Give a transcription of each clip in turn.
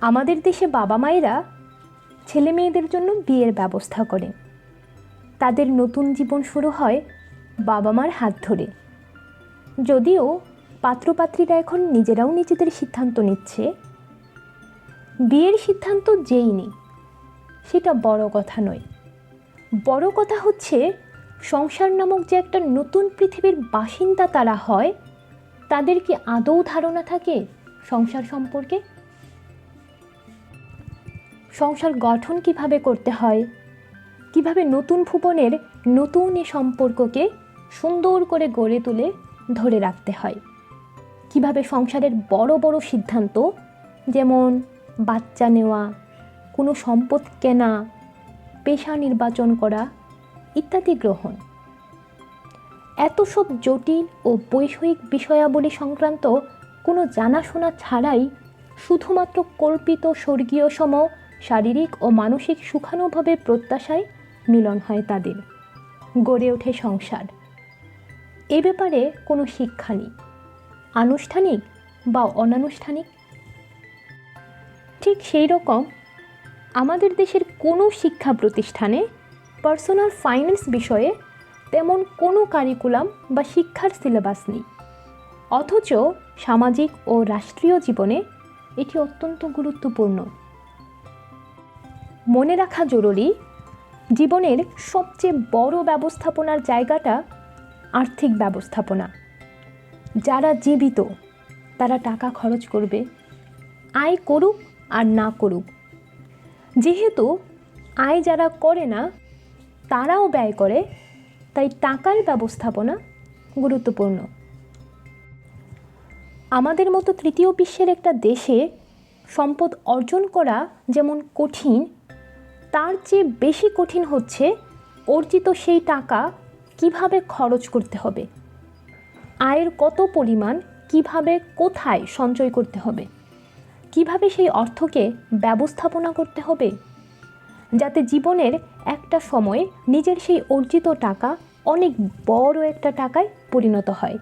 আমাদের দেশে বাবা মায়েরা ছেলে মেয়েদের জন্য বিয়ের ব্যবস্থা করেন তাদের নতুন জীবন শুরু হয় বাবা মার হাত ধরে। যদিও পাত্রপাত্রীরা এখন নিজেরাও নিজেদের সিদ্ধান্ত নিচ্ছে, বিয়ের সিদ্ধান্ত যেই নেই, সেটা বড় কথা নয়। বড় কথা হচ্ছে সংসার নামক যে একটা নতুন পৃথিবীর বাসিন্দা তারা হয়, তাদের কি আদৌ ধারণা থাকে সংসার সম্পর্কে? সংসার গঠন কীভাবে করতে হয়? কীভাবে নতুন ভুবনের নতুন এ সম্পর্ককে সুন্দর করে গড়ে তুলে ধরে রাখতে হয়? কীভাবে সংসারের বড় বড় সিদ্ধান্ত, যেমন বাচ্চা নেওয়া, কোনো সম্পদ কেনা, পেশা নির্বাচন করা ইত্যাদি গ্রহণ। এত সব জটিল ও বৈষয়িক বিষয়াবলী সংক্রান্ত কোনো জানাশোনা ছাড়াই শুধুমাত্র কল্পিত স্বর্গীয় সম শারীরিক ও মানসিক সুখানুভবের প্রত্যাশায় মিলন হয় তাদের। গড়ে ওঠে সংসার। এ ব্যাপারে কোনো শিক্ষা নেই। আনুষ্ঠানিক বা অনানুষ্ঠানিক? ঠিক সেই রকম আমাদের দেশের কোনো শিক্ষা প্রতিষ্ঠানে পার্সোনাল ফাইন্যান্স বিষয়ে তেমন কোনো কারিকুলাম বা শিক্ষার সিলেবাস নেই। অথচ সামাজিক ও রাষ্ট্রীয় জীবনে এটি অত্যন্ত গুরুত্বপূর্ণ। মনে রাখা জরুরি, জীবনের সবচেয়ে বড় ব্যবস্থাপনার জায়গাটা আর্থিক ব্যবস্থাপনা। যারা জীবিত, তারা টাকা খরচ করবে, আয় করুক আর না করুক। যেহেতু আয় যারা করে না, তারাও ব্যয় করে, তাই টাকার ব্যবস্থাপনা গুরুত্বপূর্ণ। আমাদের মতো তৃতীয় বিশ্বের একটা দেশে সম্পদ অর্জন করা যেমন কঠিন তার চেয়ে বেশি কঠিন হচ্ছে অর্জিত সেই টাকা কীভাবে খরচ করতে হবে? আয়ের কত পরিমাণ কীভাবে কোথায় সঞ্চয় করতে হবে? কীভাবে সেই অর্থকে ব্যবস্থাপনা করতে হবে? যাতে জীবনের একটা সময় নিজের সেই অর্জিত টাকা অনেক বড় একটা টাকায় পরিণত হয়,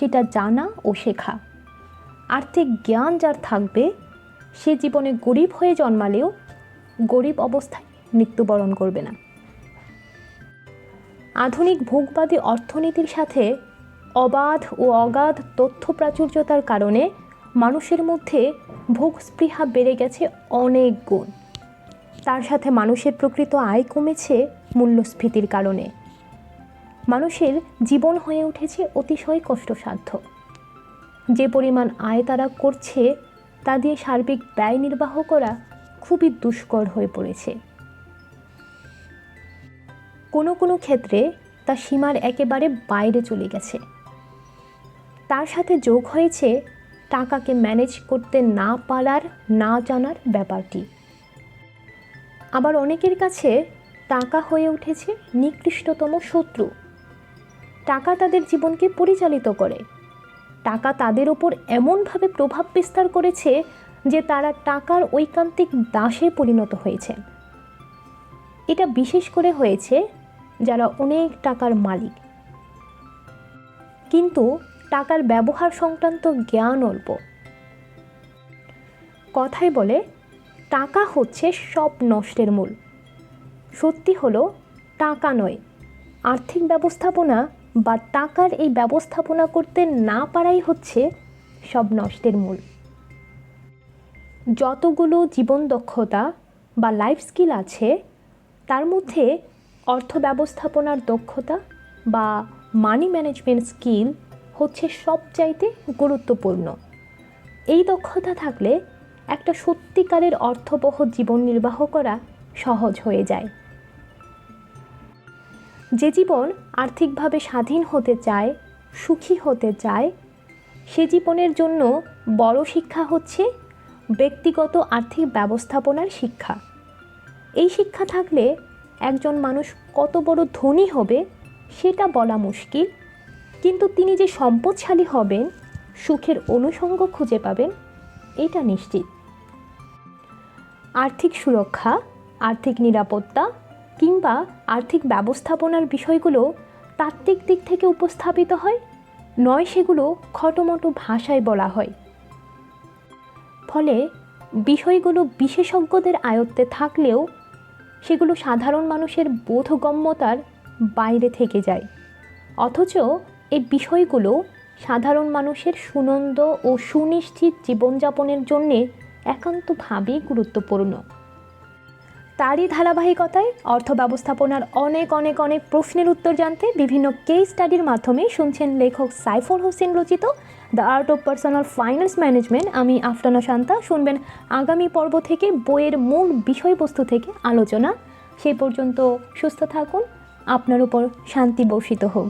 সেটা জানা ও শেখা। আর্থিক জ্ঞান যার থাকবে, সে জীবনে গরিব হয়ে জন্মালেও গরিব অবস্থায় মৃত্যুবরণ করবে না। আধুনিক ভোগবাদী অর্থনীতির সাথে অবাধ ও অগাধ তথ্য প্রাচুর্যতার কারণে মানুষের মধ্যে ভোগ স্পৃহা বেড়ে গেছে অনেক গুণ। তার সাথে মানুষের প্রকৃত আয় কমেছে মূল্যস্ফীতির কারণে। মানুষের জীবন হয়ে উঠেছে অতিশয় কষ্টসাধ্য। যে পরিমাণ আয় তারা করছে, তা দিয়ে সার্বিক ব্যয় নির্বাহ করা খুবই দুষ্কর হয়ে পড়েছে। কোনো কোনো ক্ষেত্রে তা সীমার একেবারে বাইরে চলে গেছে। তার সাথে যোগ হয়েছে টাকাকে ম্যানেজ করতে না পারার, না জানার ব্যাপারটি। আবার অনেকের কাছে টাকা হয়ে উঠেছে নিকৃষ্টতম শত্রু। টাকা তাদের জীবনকে পরিচালিত করে। টাকা তাদের ওপর এমনভাবে প্রভাব বিস্তার করেছে যে তারা টাকার ঐকান্তিক দাসে পরিণত হয়েছে। এটা বিশেষ করে হয়েছে যারা অনেক টাকার মালিক। কিন্তু টাকার ব্যবহার সংক্রান্ত জ্ঞান অল্প। কথাই বলে, টাকা হচ্ছে সব নষ্টের মূল। সত্যি হলো, টাকা নয়। আর্থিক ব্যবস্থাপনা বা টাকার এই ব্যবস্থাপনা করতে না পারাই হচ্ছে সব নষ্টের মূল। যতগুলো জীবন দক্ষতা বা লাইফ স্কিল আছে, তার মধ্যে অর্থ ব্যবস্থাপনার দক্ষতা বা মানি ম্যানেজমেন্ট স্কিল হচ্ছে সবচাইতে গুরুত্বপূর্ণ। এই দক্ষতা থাকলে একটা সত্যিকারের অর্থবহ জীবন নির্বাহ করা সহজ হয়ে যায়। যে জীবন আর্থিকভাবে স্বাধীন হতে চায়, সুখী হতে চায়, সে জীবনের জন্য বড় শিক্ষা হচ্ছে ব্যক্তিগত আর্থিক ব্যবস্থাপনার শিক্ষা। এই শিক্ষা থাকলে একজন মানুষ কত বড় ধনী হবে সেটা বলা মুশকিল, কিন্তু তিনি যে সম্পদশালী হবেন, সুখের অনুষঙ্গ খুঁজে পাবেন, এটা নিশ্চিত। আর্থিক সুরক্ষা, আর্থিক নিরাপত্তা কিংবা আর্থিক ব্যবস্থাপনার বিষয়গুলো তাত্ত্বিক দিক থেকে উপস্থাপিত হয়, নয় সেগুলো খটোমটো ভাষায় বলা হয়। ফলে বিষয়গুলো বিশেষজ্ঞদের আয়ত্তে থাকলেও সেগুলো সাধারণ মানুষের বোধগম্যতার বাইরে থেকে যায়। অথচ এই বিষয়গুলো সাধারণ মানুষের সুনন্দ ও সুনিশ্চিত জীবনযাপনের জন্যে একান্তভাবেই গুরুত্বপূর্ণ। তারই ধারাবাহিকতায় অর্থ ব্যবস্থাপনার অনেক অনেক অনেক প্রশ্নের উত্তর জানতে বিভিন্ন কেস স্টাডির মাধ্যমে শুনছেন লেখক সাইফুল হোসেন রচিত the art of personal finance management আমি আফটানা শান্তা। শুনবেন আগামী পর্ব থেকে বইয়ের মূল বিষয়বস্তু থেকে আলোচনা। সেই পর্যন্ত সুস্থ থাকুন। আপনার উপর শান্তি বর্ষিত হোক।